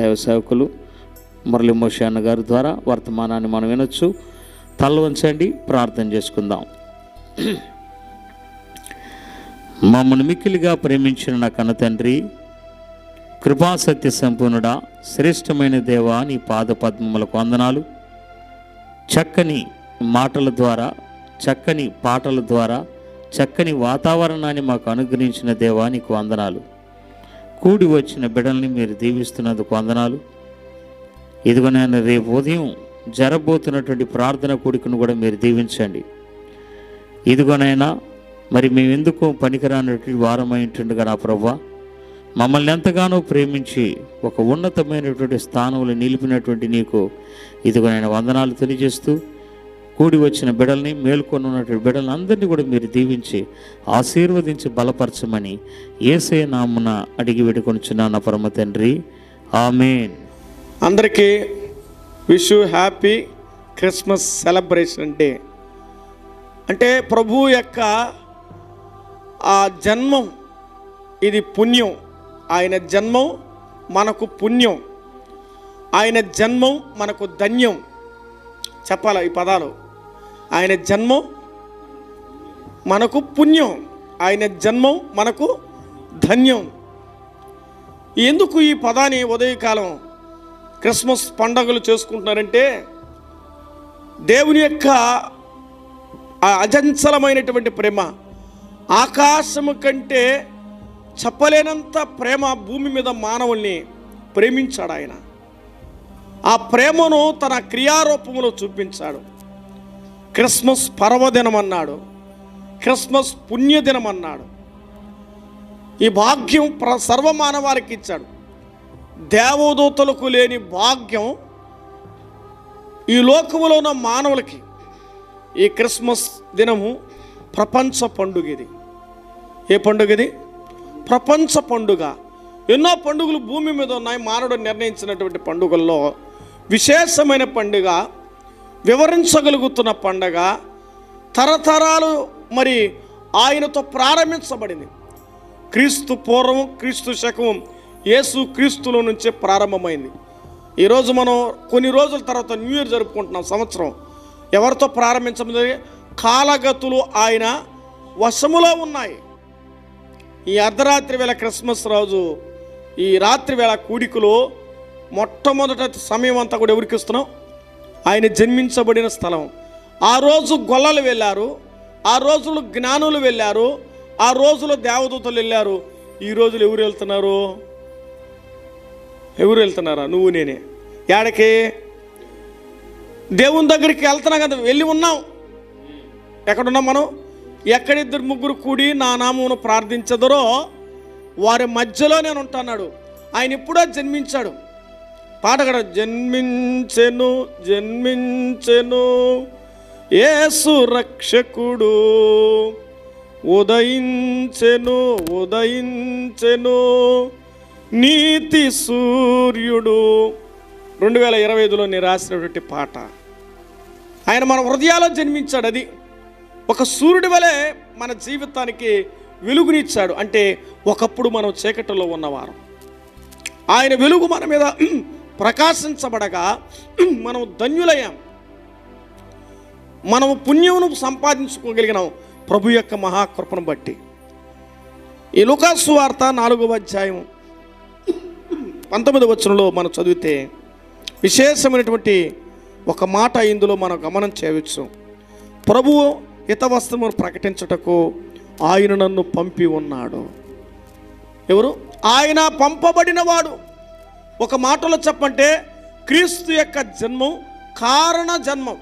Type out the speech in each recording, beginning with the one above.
దైవ సేవకులు మురళీ మోషన్న గారి ద్వారా వర్తమానాన్ని మనం వినొచ్చు. తల వంచండి ప్రార్థన చేసుకుందాం. మమ్మల్ని మిక్కిలిగా ప్రేమించిన నా కన్న తండ్రి కృపాసత్య సంపూర్ణుడా శ్రేష్టమైన దేవా నీ పాద పద్మములకు వందనాలు. చక్కని మాటల ద్వారా చక్కని పాటల ద్వారా చక్కని వాతావరణాన్ని మాకు అనుగ్రహించిన దేవా నీకు వందనాలు. కూడి వచ్చిన బిడల్ని మీరు దీవిస్తున్నందుకు వందనాలు. ఇదిగో నేను రేపు ఉదయం జరబోతున్నటువంటి ప్రార్థన కూడికను కూడా మీరు దీవించండి. ఇదిగోనైనా మరి మేము ఎందుకు పనికిరానటువంటి వారమై ఉంటుండగా నా ప్రభా మమ్మల్ని ఎంతగానో ప్రేమించి ఒక ఉన్నతమైనటువంటి స్థానంలో నిలిపినటువంటి నీకు ఇదిగో నేను వందనాలు తెలియజేస్తూ కూడి వచ్చిన బిడల్ని మేల్కొని ఉన్నటువంటి బిడల్ని అందరినీ కూడా మీరు దీవించి ఆశీర్వదించి బలపరచమని ఏసే నామున అడిగి వేడుకొనిచున్నాను పరమ తండ్రి. ఆమెన్. అందరికీ wish happy Christmas celebration day. అంటే ప్రభు యొక్క ఆ జన్మం ఇది పుణ్యం. ఆయన జన్మం మనకు పుణ్యం. ఆయన జన్మం మనకు ధన్యం. చెప్పాలి ఈ పదాలు? ఆయన జన్మం మనకు పుణ్యం. ఆయన జన్మం మనకు ధన్యం. ఎందుకు ఈ పదాన్ని ఉదయకాలం క్రిస్మస్ పండగలు చేసుకుంటున్నారంటే దేవుని యొక్క అజంచలమైనటువంటి ప్రేమ ఆకాశము కంటే చెప్పలేనంత ప్రేమ భూమి మీద మానవుల్ని ప్రేమించాడు ఆయన. ఆ ప్రేమను తన క్రియారూపంలో చూపించాడు. క్రిస్మస్ పర్వదినం అన్నాడు క్రిస్మస్ పుణ్యదినం అన్నాడు ఈ భాగ్యం ప్ర సర్వమానవారికి ఇచ్చాడు. దేవదూతలకు లేని భాగ్యం ఈ లోకములో ఉన్న మానవులకి. ఈ క్రిస్మస్ దినము ప్రపంచ పండుగ ఇది ఏ పండుగ ఇది ప్రపంచ పండుగ. ఎన్నో పండుగలు భూమి మీద ఉన్నాయి. మానవుడు నిర్ణయించినటువంటి పండుగల్లో విశేషమైన పండుగ వివరించగలుగుతున్న పండగ తరతరాలు మరి ఆయనతో ప్రారంభించబడింది. క్రీస్తు పూర్వం క్రీస్తు శకం యేసు క్రీస్తులో నుంచే ప్రారంభమైంది. ఈరోజు మనం కొన్ని రోజుల తర్వాత న్యూ ఇయర్ జరుపుకుంటున్నాం సంవత్సరం. ఎవరితో ప్రారంభించబడింది కాలగతులు ఆయన వశములో ఉన్నాయి. ఈ అర్ధరాత్రి వేళ క్రిస్మస్ రోజు ఈ రాత్రి వేళ కూడికలో మొట్టమొదట సమయం అంతా కూడా ఎవరికి ఇస్తున్నాం? ఆయన జన్మించబడిన స్థలం. ఆ రోజు గొల్లలు వెళ్ళారు ఆ రోజులు జ్ఞానులు వెళ్ళారు ఆ రోజులో దేవదూతలు వెళ్ళారు. ఈ రోజులు ఎవరు వెళ్తున్నారు? ఎవరు వెళ్తున్నారా? నువ్వు నేనే. ఏడకి దేవుని దగ్గరికి వెళ్తున్నా కదా వెళ్ళి ఉన్నాం. ఎక్కడున్నాం మనం? ఎక్కడిద్దరు ముగ్గురు కూడి నా నామమును ప్రార్థించదరో వారి మధ్యలో నేను ఉంటున్నాడు ఆయన ఇప్పుడో జన్మించాడు. పాట జన్మించెను జన్మించెను ఏసు రక్షకుడు. ఉదయించెను ఉదయించెను నీతి సూర్యుడు. రెండు వేల ఇరవై ఐదులో నేను రాసినటువంటి పాట. ఆయన మన హృదయాల్లో జన్మించాడు అది. ఒక సూర్యుడి వలె మన జీవితానికి వెలుగునిచ్చాడు. అంటే ఒకప్పుడు మనం చీకటిలో ఉన్నవారు. ఆయన వెలుగు మన మీద ప్రకాశించబడగా మనం ధన్యులయ్యాం. మనము పుణ్యమును సంపాదించుకోగలిగినాం ప్రభు యొక్క మహాకృపను బట్టి. ఈ లుకాసు వార్త నాలుగవ అధ్యాయం పంతొమ్మిది వచనంలో మనం చదివితే విశేషమైనటువంటి ఒక మాట ఇందులో మనం గమనం చేయవచ్చు. ప్రభువు హితవస్త్రమును ప్రకటించుటకు ఆయన నన్ను పంపి ఉన్నాడు. ఎవరు? ఆయన పంపబడినవాడు. ఒక మాటలో చెప్పంటే క్రీస్తు యొక్క జన్మం కారణ జన్మం.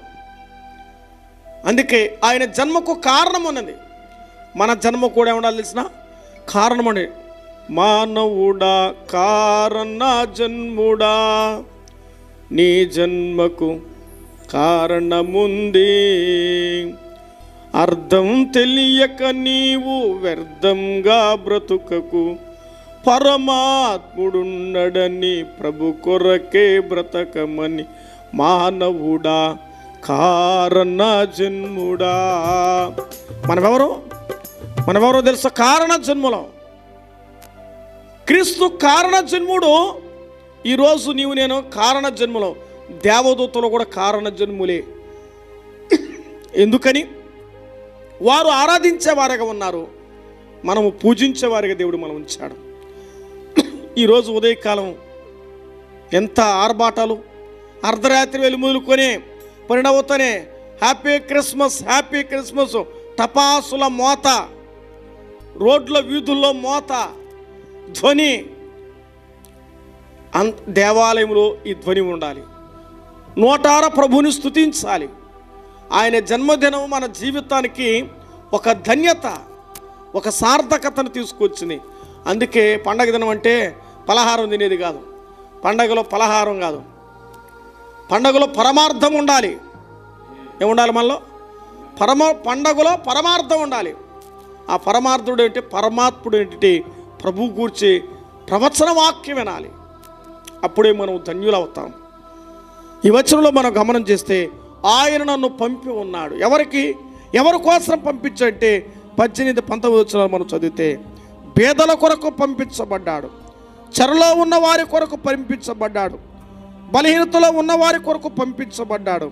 అందుకే ఆయన జన్మకు కారణం ఉన్నది మన జన్మ కూడా ఏమన్నా తెలిసిన? కారణం మానవుడా కారణ జన్ముడా. నీ జన్మకు కారణముంది. అర్థం తెలియక నీవు వ్యర్థంగా బ్రతుకకు పరమాత్ముడున్నడని ప్రభు కొరకే బ్రతకమని మానవుడా కారణ జన్ముడా. మనమెవరు? మనమెవరో తెలుసా? కారణ జన్ములం. క్రీస్తు కారణ జన్ముడు. ఈరోజు నీవు నేను కారణ జన్మలో. దేవదూతలు కూడా కారణ జన్ములే. ఎందుకని? వారు ఆరాధించేవారుగా ఉన్నారు. మనము పూజించేవారిగా దేవుడు మనం ఉంచాడు. ఈరోజు ఉదయకాలం ఎంత ఆర్భాటాలు అర్ధరాత్రి వెళ్ళి మొదలుకొని పరిణవుతూనే హ్యాపీ క్రిస్మస్ హ్యాపీ క్రిస్మస్ టపాసుల మోత రోడ్ల వీధుల్లో మోత ధ్వని. అంత దేవాలయంలో ఈ ధ్వని ఉండాలి. నోటార ప్రభుని స్తుతించాలి. ఆయన జన్మదినం మన జీవితానికి ఒక ధన్యత ఒక సార్థకతను తీసుకొచ్చింది. అందుకే పండగ దినం అంటే పలహారం తినేది కాదు. పండగలో పలహారం కాదు. పండగలో పరమార్థం ఉండాలి. ఏముండాలి మనలో? పరమ పండగలో పరమార్థం ఉండాలి. ఆ పరమార్థుడు ఏంటి? పరమాత్ముడు ఏంటి? ప్రభు కూర్చి ప్రవచన వాక్యం వినాలి. అప్పుడే మనం ధన్యులవుతాం. ఈ వచనంలో మనం గమనం చేస్తే ఆయన నన్ను పంపి ఉన్నాడు. ఎవరికి? ఎవరి కోసం పంపించంటే పద్దెనిమిది పంతొమ్మిది వచ్చిన మనం చదివితే పేదల కొరకు పంపించబడ్డాడు. చెరలో ఉన్న వారి కొరకు పంపించబడ్డాడు. బలహీనతలో ఉన్న వారి కొరకు పంపించబడ్డాడు.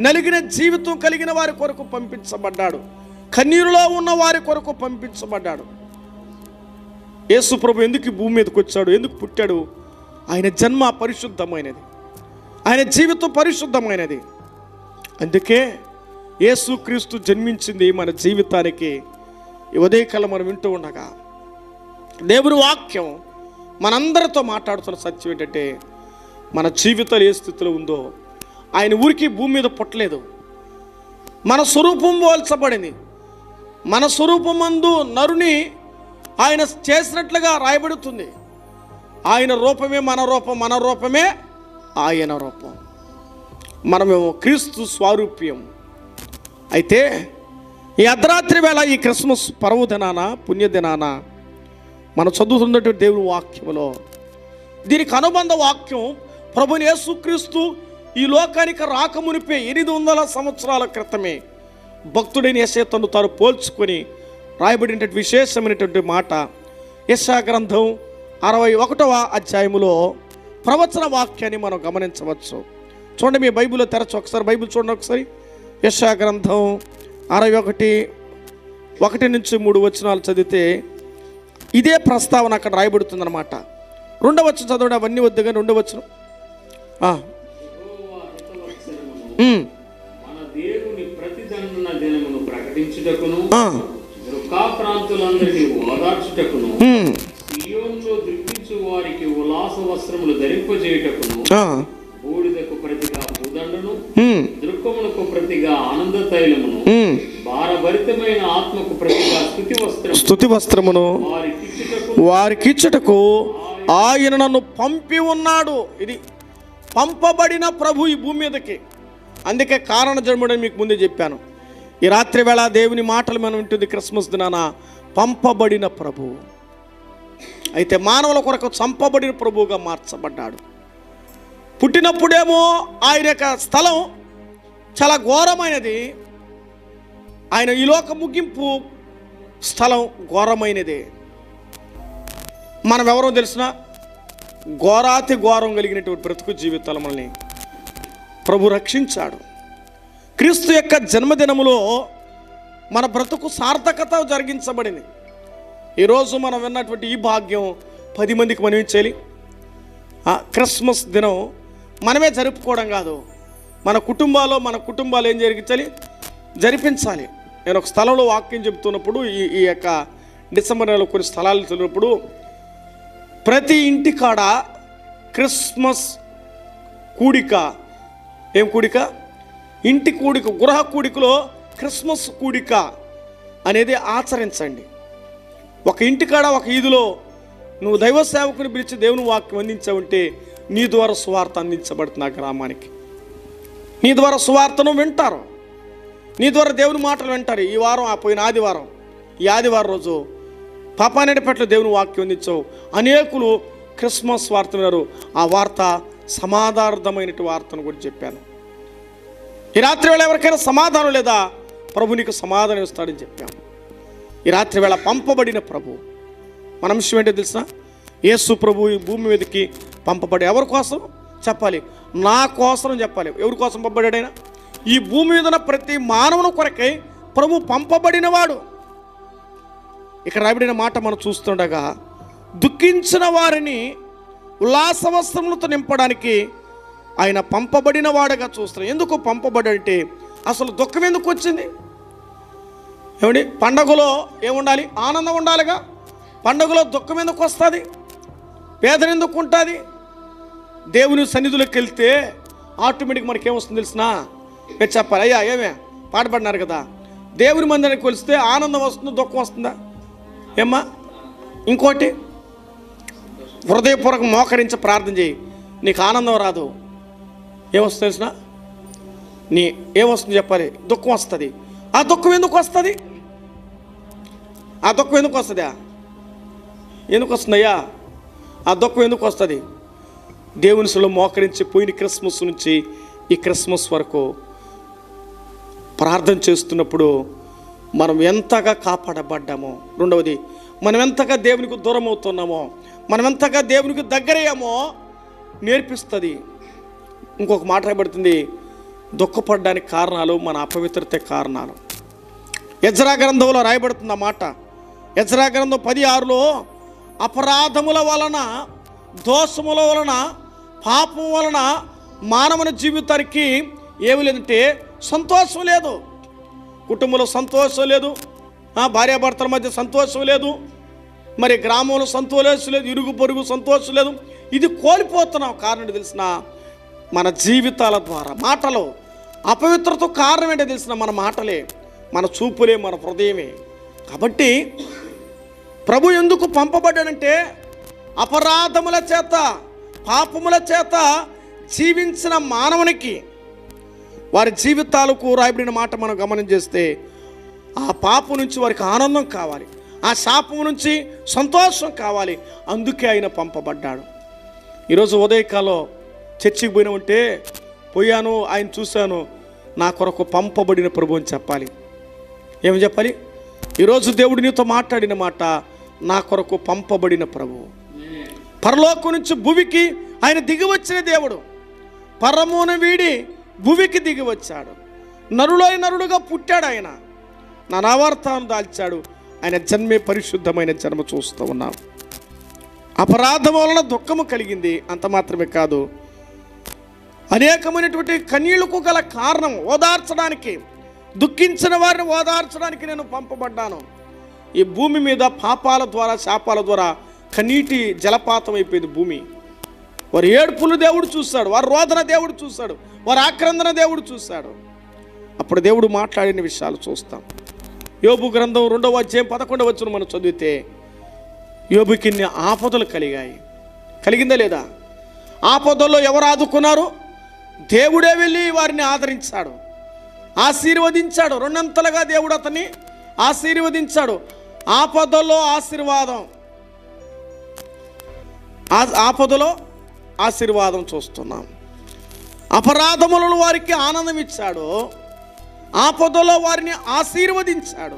నలిగిన జీవితం కలిగిన వారి కొరకు పంపించబడ్డాడు. కన్నీరులో ఉన్న వారి కొరకు పంపించబడ్డాడు. యేసు ప్రభు ఎందుకు భూమి మీదకి వచ్చాడు? ఎందుకు పుట్టాడు? ఆయన జన్మ పరిశుద్ధమైనది. ఆయన జీవితం పరిశుద్ధమైనది. అందుకే యేసుక్రీస్తు జన్మించింది మన జీవితానికి ఈ ఉదయకాలం మనం వింటూ ఉండగా దేవుని వాక్యం మనందరితో మాట్లాడుతున్న సత్యం ఏంటంటే మన జీవితాలు ఏ స్థితిలో ఉందో ఆయన ఊరికి భూమి మీద పుట్టలేదు. మన స్వరూపం పోల్చబడింది. మన స్వరూపమందు నరుని ఆయన చేసినట్లుగా రాయబడుతుంది. ఆయన రూపమే మన రూపం మన రూపమే ఆయన రూపం. మనమేమో క్రీస్తు స్వారూప్యం. అయితే ఈ అర్ధరాత్రి వేళ ఈ క్రిస్మస్ పర్వదినాన పుణ్యదినాన మనం చదువుతున్నటువంటి దేవుని వాక్యములో. దీనికి అనుబంధ వాక్యం ప్రభుని యేసుక్రీస్తు ఈ లోకానికి రాకమునిపే ఎనిమిది వందల సంవత్సరాల క్రితమే భక్తుడైన యశతను తాను పోల్చుకొని రాయబడినటువంటి విశేషమైనటువంటి మాట. యశా గ్రంథం అరవై ఒకటవ అధ్యాయములో ప్రవచన వాక్యాన్ని మనం గమనించవచ్చు. చూడండి మీ బైబిల్లో తెరచు ఒకసారి బైబిల్ చూడండి ఒకసారి. యశా గ్రంథం అరవై ఒకటి ఒకటి నుంచి మూడు వచనాలు చదివితే ఇదే ప్రస్తావన అక్కడ రాయబడుతుందన్నమాట. రెండవచ్చు చదవడం అవన్నీ వద్దు కానీ రెండవచ్చు వారికి ఉల్లాస వస్త్రములు ధరింపజేయుటకును బూడిదకు ప్రతిగా భూదండను దుఃఖమునకు ప్రతిగా ఆనంద తైలమును భారభరితమైన ఆత్మకు ప్రతిగా స్థుతి వస్త్రము స్థుతి వస్త్రమును వారికిచ్చుటకు ఆయన నన్ను పంపి ఉన్నాడు. ఇది పంపబడిన ప్రభు ఈ భూమి మీదకి. అందుకే కారణ జన్ముడని మీకు ముందే చెప్పాను. ఈ రాత్రి వేళ దేవుని మాటలు మనం వింటుంది క్రిస్మస్ దినాన పంపబడిన ప్రభు. అయితే మానవుల కొరకు చంపబడిన ప్రభువుగా మార్చబడ్డాడు. పుట్టినప్పుడేమో ఆయన యొక్క స్థలం చాలా ఘోరమైనది. ఆయన ఈ లోక ముగింపు స్థలం ఘోరమైనదే. మనం ఎవరో తెలిసిన ఘోరాతి ఘోరం కలిగినటువంటి బ్రతుకు జీవితాలు మనల్ని ప్రభు రక్షించాడు. క్రీస్తు యొక్క జన్మదినములో మన బ్రతుకు సార్థకత జరిగించబడింది. ఈరోజు మనం విన్నటువంటి ఈ భాగ్యం పది మందికి మనం ఇచ్చేయాలి క్రిస్మస్ దినం మనమే జరుపుకోవడం కాదు. మన కుటుంబాల్లో మన కుటుంబాలు ఏం జరిగించాలి? జరిపించాలి. నేను ఒక స్థలంలో వాక్యం చెబుతున్నప్పుడు ఈ ఈ యొక్క డిసెంబర్ నెలలో కొన్ని స్థలాలు తెలిసినప్పుడు ప్రతి ఇంటి కాడ క్రిస్మస్ కూడిక. ఏం కూడిక? ఇంటి కూడిక గృహ కూడికలో క్రిస్మస్ కూడిక అనేది ఆచరించండి. ఒక ఇంటికాడ ఒక ఈదులో నువ్వు దైవ సేవకుని పిలిచి దేవుని వాక్యం అందించావంటే నీ ద్వారా సువార్త అందించబడుతుంది ఆ గ్రామానికి. నీ ద్వారా సువార్తను వింటారు. నీ ద్వారా దేవుని మాటలు వింటారు. ఈ వారం ఆ పోయిన ఆదివారం ఈ ఆదివారం రోజు పాపానేటిపట్ల దేవుని వాక్యం అందించవు. అనేకులు క్రిస్మస్ వార్త విన్నారు ఆ వార్త సమాధార్థమైనటువంటి వార్తను కూడా చెప్పాను. ఈ రాత్రి వేళ ఎవరికైనా సమాధానం లేదా? ప్రభు నీకు సమాధానం ఇస్తాడని చెప్పాము ఈ రాత్రి వేళ పంపబడిన ప్రభు. మన అంశం ఏంటో తెలుసా? యేసు ప్రభు ఈ భూమి మీదకి పంపబడి ఎవరి కోసం? చెప్పాలి. నా కోసం చెప్పాలి. ఎవరి కోసం పంపబడాడైనా ఈ భూమి మీద ప్రతి మానవుని కొరకై ప్రభు పంపబడినవాడు. ఇక్కడ రాబడిన మాట మనం చూస్తుండగా దుఃఖించిన వారిని ఉల్లాసవస్త్రములతో నింపడానికి ఆయన పంపబడిన వాడగా చూస్తున్నాం ఎందుకు పంపబడంటే అసలు దుఃఖం ఎందుకు వచ్చింది? ఏమండి? పండగలో ఏముండాలి? ఆనందం ఉండాలిగా? పండగలో దుఃఖం ఎందుకు వస్తుంది? పేదలు ఎందుకు ఉంటుంది దేవుని సన్నిధిలోకి వెళ్తే ఆటోమేటిక్ మనకి ఏమొస్తుంది తెలిసిన? మీరు చెప్పాలి అయ్యా ఏమే? పాటపడినారు కదా. దేవుని మందిరానికి కొలిస్తే ఆనందం వస్తుందా దుఃఖం వస్తుందా? ఏమ్మా? ఇంకోటి హృదయపూర్వకం మోకరించి ప్రార్థన చేయి. నీకు ఆనందం రాదు. ఏమొస్తుంది తెలిసిన? నీ ఏమొస్తుంది చెప్పాలి? దుఃఖం వస్తుంది. ఆ దుఃఖం ఎందుకు వస్తుంది? ఆ దుఃఖం ఎందుకు వస్తుందా? ఎందుకు వస్తుందయ్యా? ఆ దుఃఖం ఎందుకు వస్తుంది? దేవునిసులో మోకరించి పోయిన క్రిస్మస్ నుంచి ఈ క్రిస్మస్ వరకు ప్రార్థన చేస్తున్నప్పుడు మనం ఎంతగా కాపాడబడ్డామో. రెండవది మనం ఎంతగా దేవునికి దూరం అవుతున్నామో మనం ఎంతగా దేవునికి దగ్గరయ్యామో నేర్పిస్తుంది. ఇంకొక మాట రాయబడుతుంది దుఃఖపడడానికి కారణాలు మన అపవిత్రత కారణాలు. యజ్రా గ్రంథంలో రాయబడుతుంది ఆ మాట యజ్రా గ్రంథం పది ఆరులో అపరాధముల వలన దోషముల వలన పాపం వలన మానవుని జీవితానికి ఏమి లేదంటే సంతోషం లేదు. కుటుంబంలో సంతోషం లేదు. భార్యాభర్తల మధ్య సంతోషం లేదు. మరి గ్రామంలో సంతోషం లేదు. ఇరుగు పొరుగు సంతోషం లేదు. ఇది కోల్పోతున్నాం. కారణం తెలిసిన మన జీవితాల ద్వారా మాటలు. అపవిత్రత కారణం ఏంటో తెలిసిన మన మాటలే మన చూపులే మన హృదయమే. కాబట్టి ప్రభు ఎందుకు పంపబడ్డాడంటే అపరాధముల చేత పాపముల చేత జీవించిన మానవునికి వారి జీవితాలకు రాయబడిన మాట మనం గమనం చేస్తే ఆ పాపం నుంచి వారికి ఆనందం కావాలి ఆ శాపం నుంచి సంతోషం కావాలి. అందుకే ఆయన పంపబడ్డాడు. ఈరోజు ఉదయకాలం చర్చికి పోయిన ఉంటే పోయాను ఆయన చూశాను నా కొరకు పంపబడిన ప్రభు అని చెప్పాలి. ఏమి చెప్పాలి? ఈరోజు దేవుడు నీతో మాట్లాడిన మాట నా కొరకు పంపబడిన ప్రభు పరలోకం నుంచి భూమికి ఆయన దిగి వచ్చిన దేవుడు. పరమున వీడి భూమికి దిగి వచ్చాడు నరులో నరుడుగా పుట్టాడు ఆయన. నా నవార్తాను దాల్చాడు. ఆయన జన్మే పరిశుద్ధమైన జన్మ చూస్తూ ఉన్నాం. అపరాధం వలన దుఃఖము కలిగింది. అంత మాత్రమే కాదు. అనేకమైనటువంటి కన్నీళ్ళకు గల కారణం ఓదార్చడానికి దుఃఖించిన వారిని ఓదార్చడానికి నేను పంపబడ్డాను. ఈ భూమి మీద పాపాల ద్వారా శాపాల ద్వారా కనీటి జలపాతం అయిపోయింది భూమి. వారి ఏడుపులు దేవుడు చూశాడు వారి రోదన దేవుడు చూశాడు వారి ఆక్రందన దేవుడు చూశాడు అప్పుడు దేవుడు మాట్లాడిన విషయాలు చూస్తాం. యోబు గ్రంథం రెండవ అధ్యాయం పదకొండవ వచ్చిన మనం చదివితే యోబుకి ఇన్ని ఆపదలు కలిగాయి. కలిగిందా లేదా? ఆపదల్లో ఎవరు ఆదుకున్నారు? దేవుడే వెళ్ళి వారిని ఆదరించాడు. ఆశీర్వదించాడు. రెండంతలుగా దేవుడు అతన్ని ఆశీర్వదించాడు. ఆపదలో ఆశీర్వాదం. ఆ- ఆపదలో ఆశీర్వాదం చూస్తున్నాం. అపరాధములను వారికి ఆనందం ఇచ్చాడు ఆపదలో వారిని ఆశీర్వదించాడు.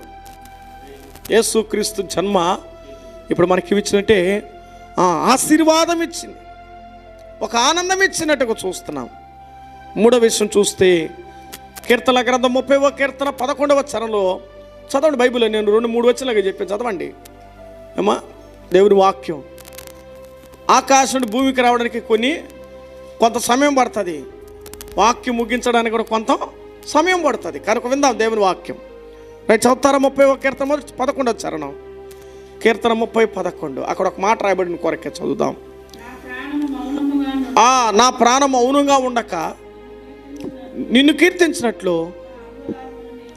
యేసుక్రీస్తు జన్మ ఇప్పుడు మనకి ఇచ్చినట్టే ఆశీర్వాదం ఇచ్చింది ఒక ఆనందం ఇచ్చినట్టుగా చూస్తున్నాం. మూడో విషయం చూస్తే కీర్తన గ్రంథం ముప్పైవ కీర్తన పదకొండవ చరణలో చదవండి బైబిల్ నేను రెండు మూడు వచ్చినలాగా చెప్పాను. చదవండి. ఏమా దేవుని వాక్యం. ఆకాశం నుండి భూమికి రావడానికి కొన్ని కొంత సమయం పడుతుంది. వాక్యం ముగించడానికి కూడా కొంత సమయం పడుతుంది. కనుక విందాం దేవుని వాక్యం. రైట్ చదువుతారా? ముప్పై ఒక కీర్తన పదకొండు పదకొండవ చరణం. కీర్తన ముప్పై పదకొండు. అక్కడ ఒక మాట రాయబడిన కొరకే చదువుదాం. నా ప్రాణం మౌనంగా ఉండక నిన్ను కీర్తించినట్లు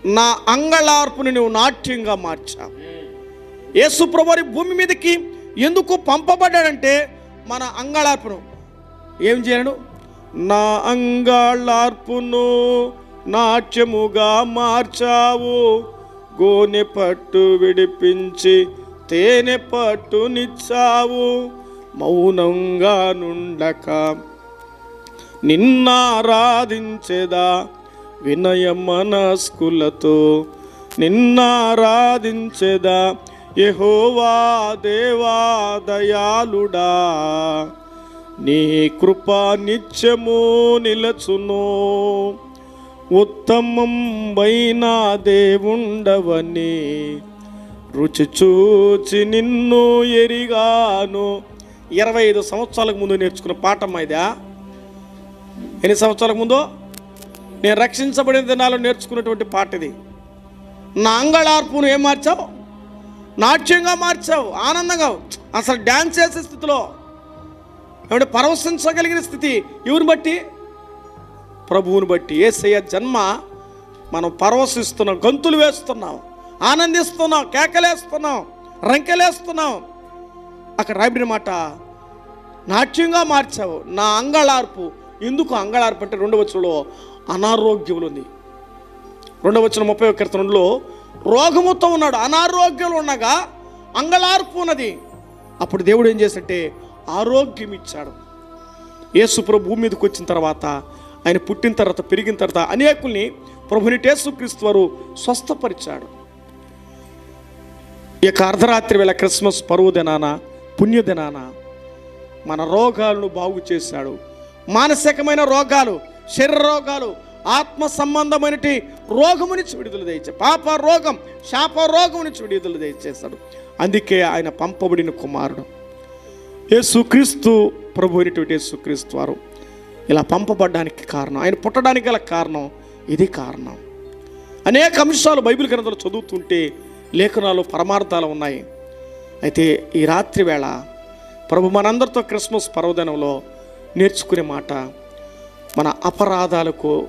నా అంగళార్పుని నువ్వు నాట్యంగా మార్చావు యేసు ప్రభువారి భూమి మీదకి ఎందుకు పంపబడ్డాడంటే మన అంగళార్పును. ఏం చేయను? నా అంగళార్పును నాట్యముగా మార్చావు. గోనె పట్టు విడిపించి తేనె పట్టునిచ్చావు. మౌనంగా నుండక నిన్నారాధించెదా? వినయ మనస్కులతో నిన్నారాధించెదా. యెహోవా దేవా దయాళుడా. నీ కృప నిత్యము నిలచును. ఉత్తమం దేవుండవని రుచి చూచి నిన్ను ఎరిగాను. ఇరవై ఐదు సంవత్సరాలకు ముందు నేర్చుకున్న పాఠం ఇదా? ఎన్ని సంవత్సరాలకు ముందు? నేను రక్షించబడిన దినాలు నేర్చుకున్నటువంటి పాట ఇది. నా అంగళార్పును ఏం మార్చావు? నాట్యంగా మార్చావు ఆనందంగా అసలు డ్యాన్స్ చేసే స్థితిలో ఏమంటే పరవశించగలిగిన స్థితి ఎవరిని బట్టి? ప్రభువుని బట్టి. ఏసయ్య జన్మ మనం పరవశిస్తున్నాం గంతులు వేస్తున్నాం ఆనందిస్తున్నాం కేకలేస్తున్నాం రంకెలేస్తున్నాం. అక్కడ రాబడిన మాట నాట్యంగా మార్చావు నా అంగళార్పు. ఎందుకు అంగళార్పు అంటే రెండవ వచనంలో అనారోగ్యములు ఉంది రెండవ వచ్చిన ముప్పై ఒక్క రోగముతో ఉన్నాడు అనారోగ్యం ఉండగా అంగళార్పు ఉన్నది. అప్పుడు దేవుడు ఏం చేశాడంటే ఆరోగ్యం ఇచ్చాడు యేసు ప్రభు భూమి మీదకి వచ్చిన తర్వాత ఆయన పుట్టిన తర్వాత పెరిగిన తర్వాత అనేకుల్ని ప్రభుని టేసుక్రీస్తు వారు స్వస్థపరిచాడు. ఈ యొక్క అర్ధరాత్రి వేళ క్రిస్మస్ పరువు దినాన పుణ్యదినాన మన రోగాలను బాగు చేశాడు. మానసికమైన రోగాలు శరీర రోగాలు ఆత్మ సంబంధమైనటి రోగము నుంచి విడుదల దయచే పాప రోగం శాప రోగం నుంచి విడుదల దయచేస్తాడు. అందుకే ఆయన పంపబడిన కుమారుడు. యేసుక్రీస్తు ప్రభు అయినటువంటి యేసుక్రీస్తు వారు ఇలా పంపబడ్డానికి కారణం ఆయన పుట్టడానికి గల కారణం ఇది కారణం. అనేక అంశాలు బైబిల్ గ్రంథాలు చదువుతుంటే లేఖనాలు పరమార్థాలు ఉన్నాయి. అయితే ఈ రాత్రి వేళ ప్రభు మనందరితో క్రిస్మస్ పర్వదినంలో నేర్చుకునే మాట మన అపరాధాలకు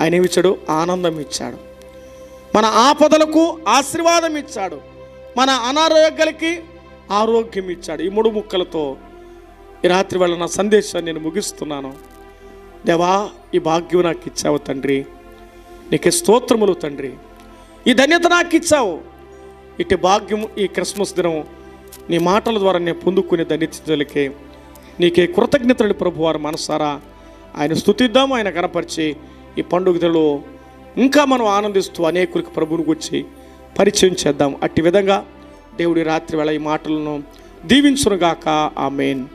ఆయన ఏమి ఇచ్చాడు ఆనందం ఇచ్చాడు. మన ఆపదలకు ఆశీర్వాదం ఇచ్చాడు. మన అనారోగ్యాలకి ఆరోగ్యం ఇచ్చాడు. ఈ మూడు ముక్కలతో ఈ రాత్రి వేళ నా సందేశాన్ని నేను ముగిస్తున్నాను. దేవా ఈ భాగ్యం నాకు ఇచ్చావు తండ్రి. నీకే స్తోత్రములు తండ్రి. ఈ ధన్యత నాకు ఇచ్చావు. ఇటు భాగ్యం ఈ క్రిస్మస్ దినం నీ మాటల ద్వారా నేను పొందుకునే ధన్యతలకే నీకే కృతజ్ఞతలు ప్రభు వారు మనసారా. ఆయన స్థుతిద్దాము ఆయన కనపరిచి ఈ పండుగలో ఇంకా మనం ఆనందిస్తూ అనేకులకి ప్రభువుని గురించి పరిచయం చేద్దాం. అట్టి విధంగా దేవుడి రాత్రి వేళ ఈ మాటలను దీవించునుగాక. ఆ మెయిన్